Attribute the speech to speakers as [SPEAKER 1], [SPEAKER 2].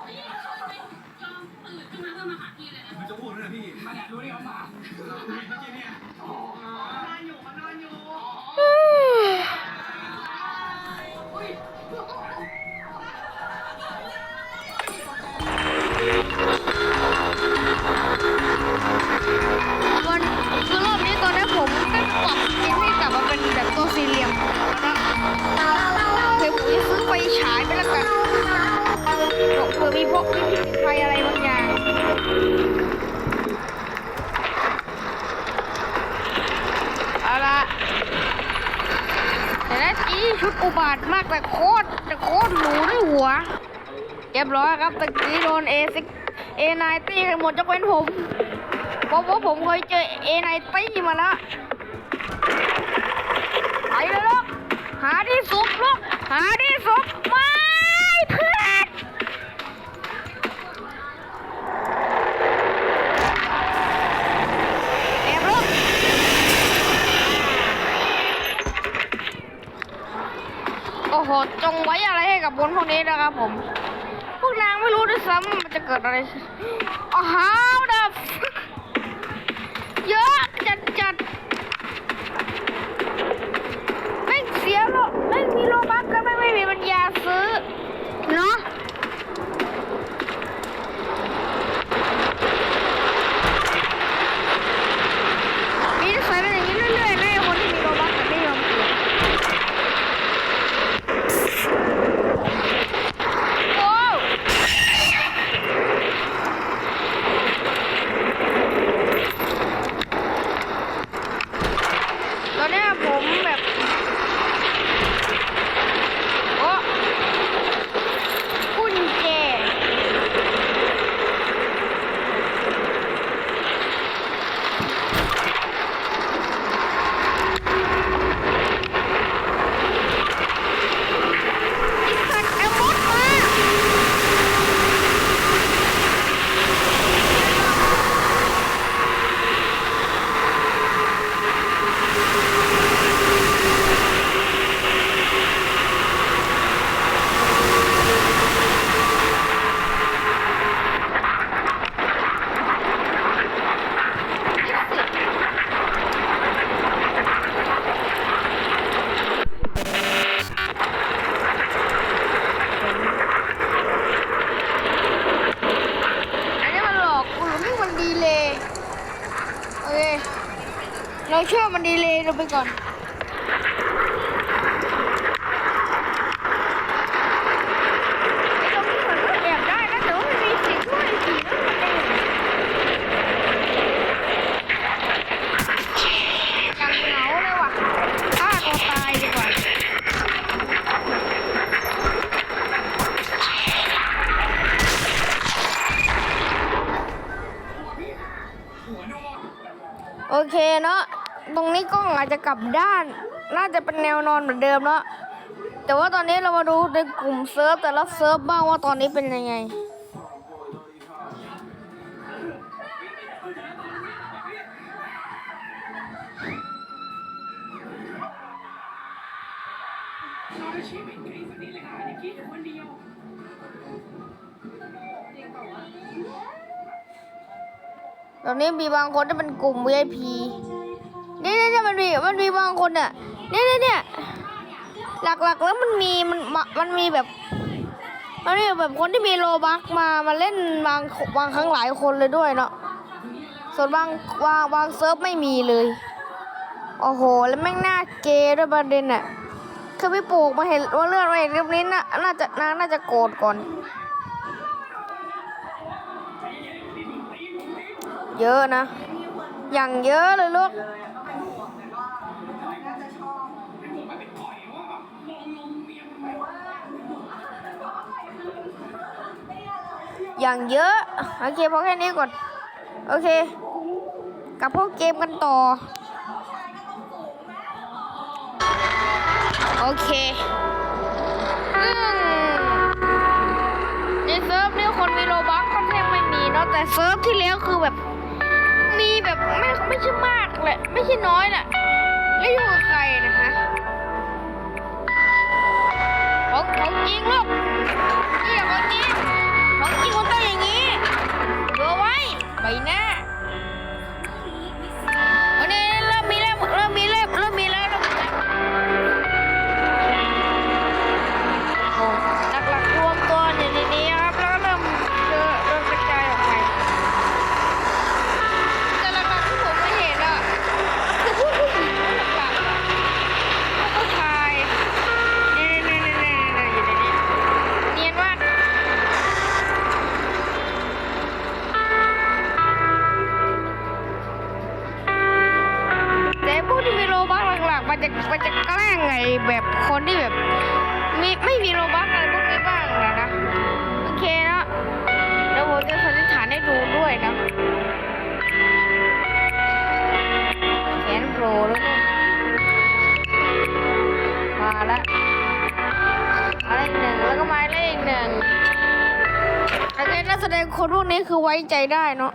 [SPEAKER 1] ผมเห็น
[SPEAKER 2] มันจะพูดนะพี่
[SPEAKER 1] วัน ตรอุบาทมากแต่โคตรแต่โคตรหรูด้วยหัวเรียบร้อยครับตะกี้โดน A6 A9 ตีกันหมดยกเว้นผมเพราะว่าผมเคยเจอเอไนตี้มาแล้วไปเลยลูกหาที่สุกลูกหาที่สุกมาพื่อนแอบลูก โอ้โหจงไว้อะไรให้กับบนพวกนี้นะครับผม พวกนางไม่รู้ด้วยซ้ำมันจะเกิดอะไรอ้าวเด็กเยอะจัดจัดไม่งเสียหรอกไม่งมีโลบัคก็ไม่งไม่มีปัญญาซื้อ เนาะมีนิสัยเป็นอย่างนี้เรื่อยๆนะไอ้คนที่มีโลบัคแต่ไม่ยอมเปลี่ยนโอ้ ตอนเนี้ยผมแบบ โอ้กุญแจไอ้สัตว์เอารถมา อันนี้มันหลอกกูหรือไม่มันดีเลยโอเค เราเชื่อมันดีเลยเราไปก่อนไอ้ตรงนี้มันก็แอบได้นะแต่ว่ามันมีสิ่งช่วยสีนั่นมันเองยังเหงาเลยว่ะฆ่าตัวตายดีกว่าโอเคเนาะ ตรงนี้กล้องอาจจะกลับด้าน น่าจะเป็นแนวนอนเหมือนเดิมเนาะแต่ว่าตอนนี้เรามาดูในกลุ่มเซิร์ฟแต่ละเซิร์ฟบ้างว่าตอนนี้เป็นยังไง ตอนนี้มีบางคนที่เป็นกลุ่ม VIP มันมีมันมีบางคนอะเนี่ยเนี่ยเนี่ยหลักๆแล้วมันมีมันมันมีแบบมันมีแบบคนที่มีโลบักมามาเล่นบางบางครั้งหลายคนเลยด้วยเนาะส่วนบางบางบางเซิร์ฟไม่มีเลยโอ้โหแล้วแม่งหน่าเกย์ด้วยประเด็นอะคือพี่ปลูกมาเห็นว่าเลื่อนมาเห็นคลิปนี้น่าน่าจะนางน่าจะโกรธก่อน เยอะนะ อย่างเยอะเลยลูก อย่างเยอะ โอเคพอแค่นี้ก่อน โอเคกลับพวกเกมกันต่อ โอเคในเซิร์ฟนี่คนมีโลบัคค่อนข้างไม่มีเนาะแต่เซิร์ฟที่แล้วคือแบบ มีแบบไม่ไม่ใช่มากแหละ ไม่ใช่น้อยแหละแล้วอยู่กับใครนะคะของของจริงลูกนี่ของจริงของจริงมันต้องอย่าง มันจะมันจะแกล้งไงแบบคนที่แบบมีไม่มีโลบักอะไรพวกนี้บ้างนะนะโอเคนะเดี๋ยวผมจะสันนิษฐานให้ดูด้วยนะแขนโผล่แล้วมาล้วมาเลขหนึ่งแล้วก็หมายเลขหนึ่งโอเคนักแสดงคนพวกนี้คือไว้ใจได้เนาะ